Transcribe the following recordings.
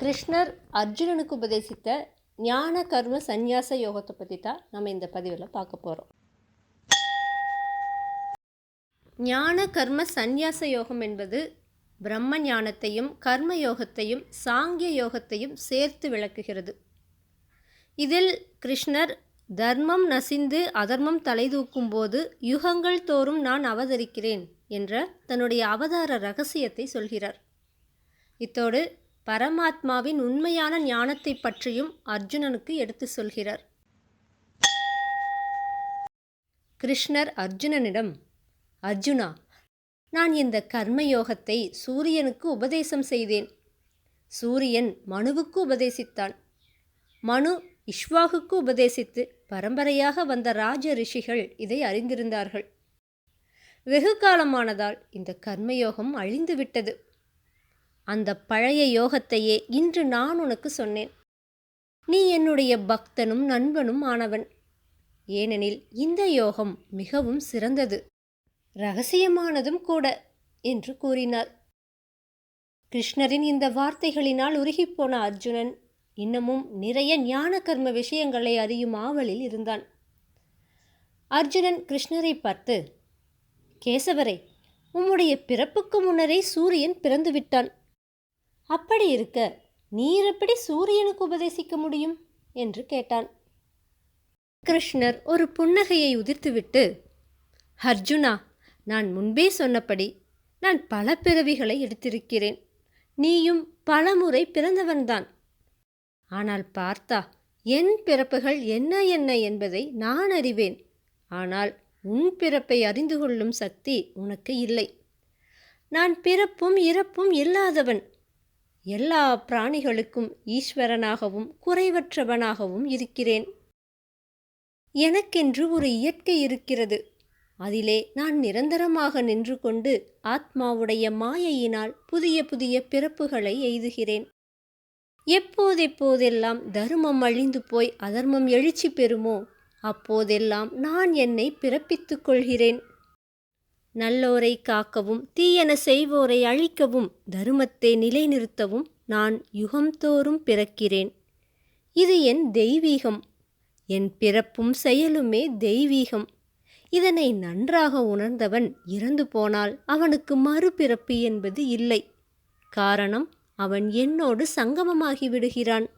கிருஷ்ணர் அர்ஜுனனுக்கு உபதேசித்த ஞான கர்ம சந்நியாச யோகத்தை பற்றி தான் நம்ம இந்த பதிவில் பார்க்க போகிறோம் ஞான கர்ம சந்நியாச யோகம் என்பது பிரம்ம ஞானத்தையும் கர்ம யோகத்தையும் சாங்கிய யோகத்தையும் சேர்த்து விளக்குகிறது. இதில் கிருஷ்ணர் தர்மம் நசிந்து அதர்மம் தலைதூக்கும் போது யுகங்கள் தோறும் நான் அவதரிக்கிறேன் என்ற தன்னுடைய அவதார ரகசியத்தை சொல்கிறார். இத்தோடு பரமாத்மாவின் உண்மையான ஞானத்தை பற்றியும் அர்ஜுனனுக்கு எடுத்து சொல்கிறார். கிருஷ்ணர் அர்ஜுனனிடம் அர்ஜுனா நான் இந்த கர்மயோகத்தை சூரியனுக்கு உபதேசம் செய்தேன். சூரியன் மனுவுக்கு உபதேசித்தான். மனு இஷ்வாகுக்கு உபதேசித்து பரம்பரையாக வந்த ராஜ ரிஷிகள் இதை அறிந்திருந்தார்கள். வெகு காலமானதால் இந்த கர்மயோகம் அழிந்துவிட்டது. அந்த பழைய யோகத்தையே இன்று நான் உனக்கு சொன்னேன். நீ என்னுடைய பக்தனும் நண்பனும் ஆனவன். ஏனெனில் இந்த யோகம் மிகவும் சிறந்தது. ரகசியமானதும் கூட என்று கூறினார் கிருஷ்ணரின் இந்த வார்த்தைகளினால் உருகிப்போன அர்ஜுனன் இன்னமும் நிறைய ஞான கர்ம விஷயங்களை அறியும் ஆவலில் இருந்தான். அர்ஜுனன் கிருஷ்ணரை பார்த்து கேசவரே உம்முடைய பிறப்புக்கு முன்னரே சூரியன் பிறந்துவிட்டான். அப்படி இருக்க நீர் எப்படி சூரியனுக்கு உபதேசிக்க முடியும்? என்று கேட்டான். கிருஷ்ணர் ஒரு புன்னகையை உதிர்த்துவிட்டு அர்ஜுனா நான் முன்பே சொன்னபடி நான் பல பிறவிகளை எடுத்திருக்கிறேன். நீயும் பலமுறை பிறந்தவன்தான் ஆனால் பார்த்தா என் பிறப்புகள் என்ன என்ன என்பதை நான் அறிவேன். ஆனால் உன் பிறப்பை அறிந்து கொள்ளும் சக்தி உனக்கு இல்லை. நான் பிறப்பும் இறப்பும் இல்லாதவன். எல்லா பிராணிகளுக்கும் ஈஸ்வரனாகவும் குறைவற்றவனாகவும் இருக்கிறேன். எனக்கென்று ஒரு இயற்கை இருக்கிறது. அதிலே நான் நிரந்தரமாக நின்று கொண்டு ஆத்மாவுடைய மாயையினால் புதிய புதிய பிறப்புகளை எய்துகிறேன். எப்போதெப்போதெல்லாம் தர்மம் அழிந்து போய் அதர்மம் எழுச்சி பெறுமோ அப்போதெல்லாம் நான் என்னை பிறப்பித்துக் கொள்கிறேன். நல்லோரை காக்கவும் தீயன செய்வோரை அழிக்கவும் தருமத்தை நிலைநிறுத்தவும் நான் யுகம்தோறும் பிறக்கிறேன். இது என் தெய்வீகம். என் பிறப்பும் செயலுமே தெய்வீகம். இதனை நன்றாக உணர்ந்தவன் இறந்து போனால் அவனுக்கு மறுபிறப்பு என்பது இல்லை. காரணம் அவன் என்னோடு சங்கமமாகி விடுகிறான்.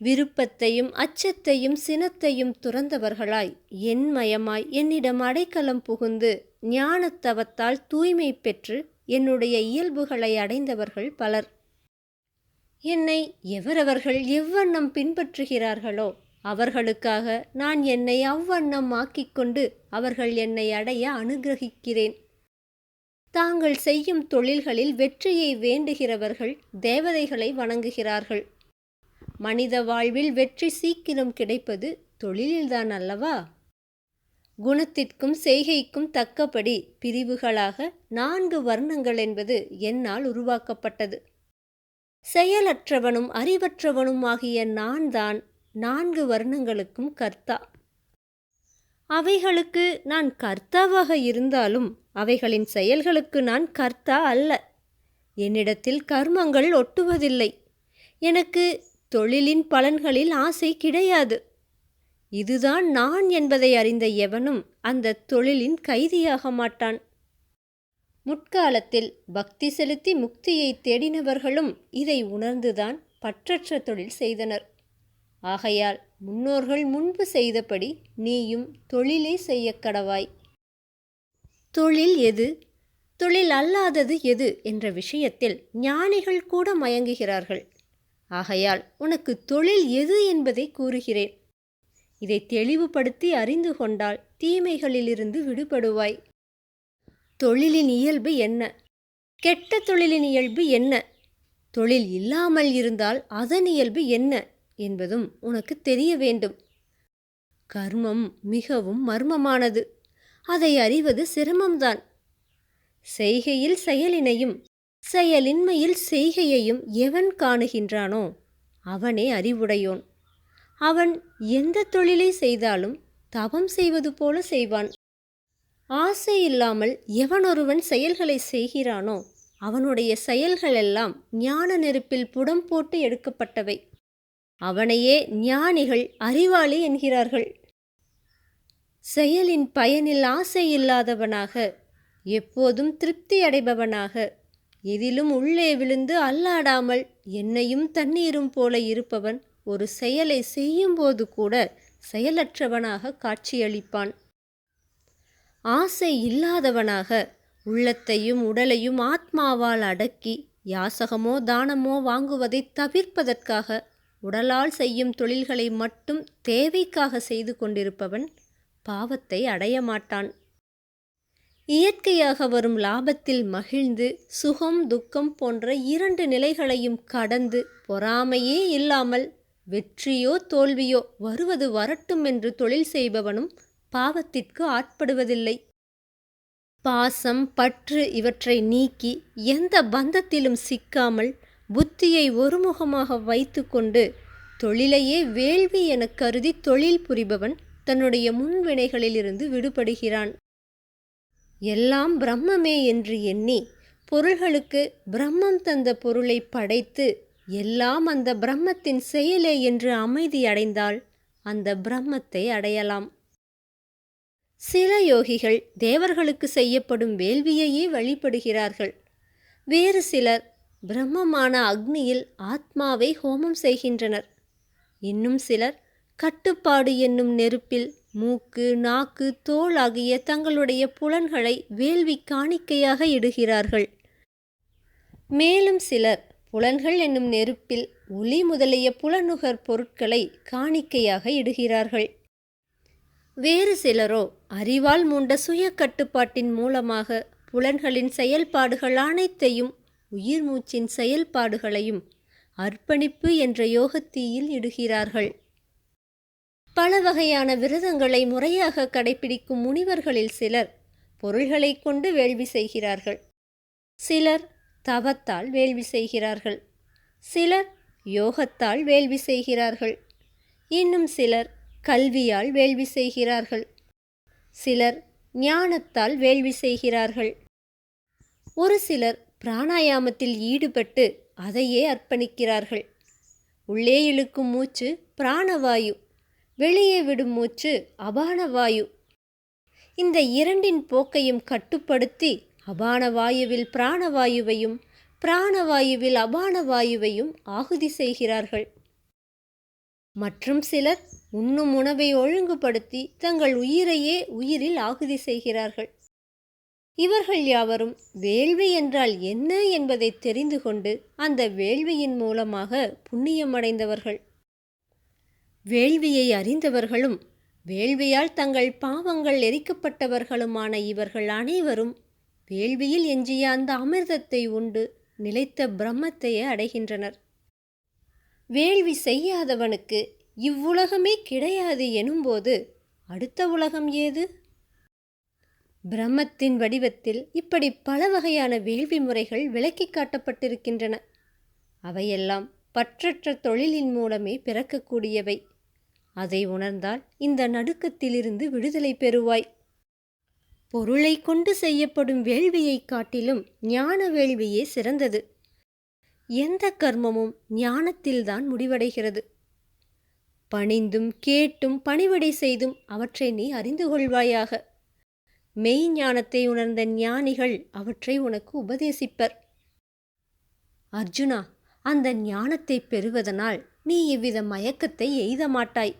விருப்பத்தையும் அச்சத்தையும் சினத்தையும் துறந்தவர்களாய் என்மயமாய் என்னிடம் அடைக்கலம் புகுந்து ஞானத்தவத்தால் தூய்மை பெற்று என்னுடைய இயல்புகளை அடைந்தவர்கள் பலர். என்னை எவரவர்கள் எவ்வண்ணம் பின்பற்றுகிறார்களோ அவர்களுக்காக நான் என்னை அவ்வண்ணம் ஆக்கிக்கொண்டு அவர்கள் என்னை அடைய அனுகிரகிக்கிறேன். தாங்கள் செய்யும் தொழில்களில் வெற்றியை வேண்டுகிறவர்கள் தேவதைகளை வணங்குகிறார்கள். மனித வாழ்வில் வெற்றி சீக்கிரம் கிடைப்பது தொழிலில்தான் அல்லவா? குணத்திற்கும் செய்கைக்கும் தக்கபடி பிரிவுகளாக நான்கு வர்ணங்கள் என்பது என்னால் உருவாக்கப்பட்டது. செயலற்றவனும் அறிவற்றவனும் ஆகிய நான் தான் நான்கு வர்ணங்களுக்கும் கர்த்தா. அவைகளுக்கு நான் கர்த்தாவாக இருந்தாலும் அவைகளின் செயல்களுக்கு நான் கர்த்தா அல்ல. என்னிடத்தில் கர்மங்கள் ஒட்டுவதில்லை. எனக்கு தொழிலின் பலன்களில் ஆசை கிடையாது. இதுதான் நான் என்பதை அறிந்த எவனும் அந்த தொழிலின் கைதியாக மாட்டான். முற்காலத்தில் பக்தி செலுத்தி முக்தியை தேடினவர்களும் இதை உணர்ந்துதான் பற்றற்ற தொழில் செய்தனர். ஆகையால் முன்னோர்கள் முன்பு செய்தபடி நீயும் தொழிலை செய்ய கடவாய். தொழில் எது? தொழில் அல்லாதது எது? என்ற விஷயத்தில் ஞானிகள் கூட மயங்குகிறார்கள். ஆகையால் உனக்கு தொழில் எது என்பதை கூறுகிறேன். இதை தெளிவுபடுத்தி அறிந்து கொண்டால் தீமைகளிலிருந்து விடுபடுவாய். தொழிலின் இயல்பு என்ன? கெட்ட தொழிலின் இயல்பு என்ன? தொழில் இல்லாமல் இருந்தால் அதன் இயல்பு என்ன? என்பதும் உனக்கு தெரிய வேண்டும். கர்மம் மிகவும் மர்மமானது. அதை அறிவது சிரமம்தான். செய்கையில் செயலினையும் செயலின்மையில் செய்கையையும் எவன் காணுகின்றானோ அவனே அறிவுடையோன். அவன் எந்த தொழிலை செய்தாலும் தவம் செய்வது போல செய்வான். ஆசை இல்லாமல் எவனொருவன் செயல்களை செய்கிறானோ அவனுடைய செயல்களெல்லாம் ஞான நெருப்பில் புடம் போட்டு எடுக்கப்பட்டவை. அவனையே ஞானிகள் அறிவாளி என்கிறார்கள். செயலின் பயனில் ஆசை இல்லாதவனாக எப்போதும் திருப்தி அடைபவனாக எதிலும் உள்ளே விழுந்து அல்லாடாமல் என்னையும் தண்ணீரும் போல இருப்பவன் ஒரு செயலை செய்யும்போது கூட செயலற்றவனாக காட்சியளிப்பான். ஆசை இல்லாதவனாக உள்ளத்தையும் உடலையும் ஆத்மாவால் அடக்கி யாசகமோ தானமோ வாங்குவதை தவிர்ப்பதற்காக உடலால் செய்யும் தொழில்களை மட்டும் தேவைக்காக செய்து கொண்டிருப்பவன் பாவத்தை அடைய மாட்டான். இயற்கையாக வரும் லாபத்தில் மகிழ்ந்து சுகம் துக்கம் போன்ற இரண்டு நிலைகளையும் கடந்து பொறாமையே இல்லாமல் வெற்றியோ தோல்வியோ வருவது வரட்டும் என்று தொழில் செய்பவனும் பாவத்திற்கு ஆட்படுவதில்லை. பாசம் பற்று இவற்றை நீக்கி எந்த பந்தத்திலும் சிக்காமல் புத்தியை ஒருமுகமாக வைத்துக்கொண்டு தொழிலையே வேள்வி எனக் கருதி தொழில் புரிபவன் தன்னுடைய முன்வினைகளிலிருந்து விடுபடுகிறான். எல்லாம் பிரம்மமே என்று எண்ணி பொருள்களுக்கு பிரம்மம் தந்த பொருளை படைத்து எல்லாம் அந்த பிரம்மத்தின் செயலே என்று அமைதி அடைந்தால் அந்த பிரம்மத்தை அடையலாம். சில யோகிகள் தேவர்களுக்கு செய்யப்படும் வேள்வியையே வழிபடுகிறார்கள். வேறு சிலர் பிரம்மமான அக்னியில் ஆத்மாவை ஹோமம் செய்கின்றனர். இன்னும் சிலர் கட்டுப்பாடு என்னும் நெருப்பில் மூக்கு நாக்கு தோல் ஆகிய தங்களுடைய புலன்களை வேள்வி காணிக்கையாக இடுகிறார்கள். மேலும் சிலர் புலன்கள் என்னும் நெருப்பில் ஒளி முதலிய புலனுகர் பொருட்களை காணிக்கையாக இடுகிறார்கள். வேறு சிலரோ அறிவால் மூண்ட சுய கட்டுப்பாட்டின் மூலமாக புலன்களின் செயல்பாடுகள் அனைத்தையும் உயிர் மூச்சின் செயல்பாடுகளையும் அர்ப்பணிப்பு என்ற யோகத்தீயில் இடுகிறார்கள். பல வகையான விரதங்களை முறையாக கடைபிடிக்கும் முனிவர்களில் சிலர் பொருள்களை கொண்டு வேள்வி செய்கிறார்கள். சிலர் தவத்தால் வேள்வி செய்கிறார்கள். சிலர் யோகத்தால் வேள்வி செய்கிறார்கள். இன்னும் சிலர் கல்வியால் வேள்வி செய்கிறார்கள். சிலர் ஞானத்தால் வேள்வி செய்கிறார்கள். ஒரு சிலர் பிராணாயாமத்தில் ஈடுபட்டு அதையே அர்ப்பணிக்கிறார்கள். உள்ளே இழுக்கும் மூச்சு பிராணவாயு வெளியே விடும் மூச்சு அபானவாயு இந்த இரண்டின் போக்கையும் கட்டுப்படுத்தி அபானவாயுவில் பிராணவாயுவையும் பிராணவாயுவில் அபானவாயுவையும் ஆகுதி செய்கிறார்கள். மற்றும் சிலர் உண்ணும் உணவை ஒழுங்குபடுத்தி தங்கள் உயிரையே உயிரில் ஆகுதி செய்கிறார்கள். இவர்கள் யாவரும் வேள்வி என்றால் என்ன என்பதை தெரிந்து கொண்டு அந்த வேள்வியின் மூலமாக புண்ணியமடைந்தவர்கள். வேள்வியை அறிந்தவர்களும் வேள்வியால் தங்கள் பாவங்கள் எரிக்கப்பட்டவர்களுமான இவர்கள் அனைவரும் வேள்வியில் எஞ்சிய அந்த அமிர்தத்தை உண்டு நிலைத்த பிரம்மத்தையே அடைகின்றனர். வேள்வி செய்யாதவனுக்கு இவ்வுலகமே கிடையாது எனும்போது அடுத்த உலகம் ஏது? பிரம்மத்தின் வடிவத்தில் இப்படி பல வகையான வேள்வி முறைகள் விளக்கி காட்டப்பட்டிருக்கின்றன. அவையெல்லாம் பற்றற்ற தொழிலின் மூலமே பிறக்கக்கூடியவை. அதை உணர்ந்தால் இந்த நடுக்கத்திலிருந்து விடுதலை பெறுவாய். பொருளை கொண்டு செய்யப்படும் வேள்வியைக் காட்டிலும் ஞான வேள்வியே சிறந்தது. எந்த கர்மமும் ஞானத்தில்தான் முடிவடைகிறது. பணிந்தும் கேட்டும் பணிவடை செய்தும் அவற்றை நீ அறிந்து கொள்வாயாக. மெய் ஞானத்தை உணர்ந்த ஞானிகள் அவற்றை உனக்கு உபதேசிப்பர். அர்ஜுனா அந்த ஞானத்தை பெறுவதனால் நீ இவ்வித மயக்கத்தை எய்த மாட்டாய்.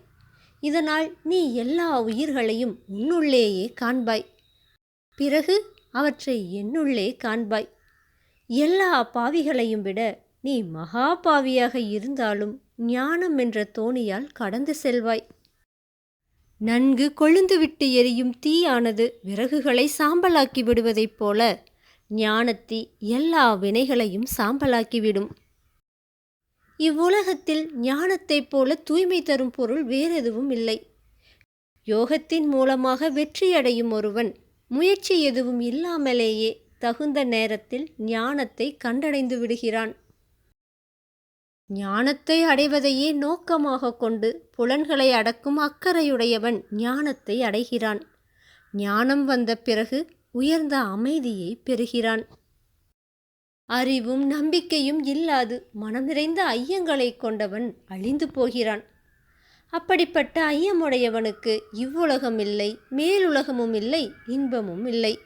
இதனால் நீ எல்லா உயிர்களையும் உன்னுள்ளேயே காண்பாய். பிறகு அவற்றை என்னுள்ளே காண்பாய். எல்லா பாவிகளையும் விட நீ மகா பாவியாக இருந்தாலும் ஞானம் என்ற தோணியால் கடந்து செல்வாய். நன்கு கொழுந்துவிட்டு எரியும் தீயானது விறகுகளை சாம்பலாக்கி விடுவதைப் போல ஞானத்தி எல்லா வினைகளையும் சாம்பலாக்கிவிடும் இவ்வுலகத்தில் ஞானத்தைப் போல தூய்மை தரும் பொருள் வேறெதுவும் இல்லை. யோகத்தின் மூலமாக வெற்றியடையும் ஒருவன் முயற்சி எதுவும் இல்லாமலேயே தகுந்த நேரத்தில் ஞானத்தை கண்டடைந்து விடுகிறான். ஞானத்தை அடைவதையே நோக்கமாக கொண்டு புலன்களை அடக்கும் அக்கறையுடையவன் ஞானத்தை அடைகிறான். ஞானம் வந்த பிறகு உயர்ந்த அமைதியை பெறுகிறான். அறிவும் நம்பிக்கையும் இல்லாது மனம் நிறைந்த ஐயங்களைக் கொண்டவன் அழிந்து போகிறான். அப்படிப்பட்ட ஐயமுடையவனுக்கு இவ்வுலகம் இல்லை மேலுலகமும் இல்லை இன்பமும் இல்லை.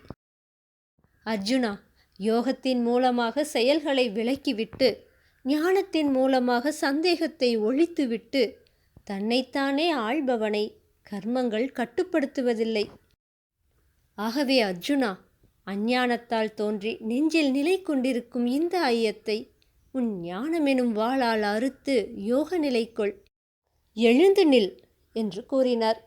அர்ஜுனா யோகத்தின் மூலமாக செயல்களை விலக்கிவிட்டு ஞானத்தின் மூலமாக சந்தேகத்தை ஒழித்துவிட்டு தன்னைத்தானே ஆள்பவனை கர்மங்கள் கட்டுப்படுத்துவதில்லை. ஆகவே அர்ஜுனா அஞ்ஞானத்தால் தோன்றி நெஞ்சில் நிலை கொண்டிருக்கும் இந்த ஐயத்தை உன் ஞானமெனும் வாளால் அறுத்து யோக நிலைக்குள் எழுந்து நில் என்று கூறினார்.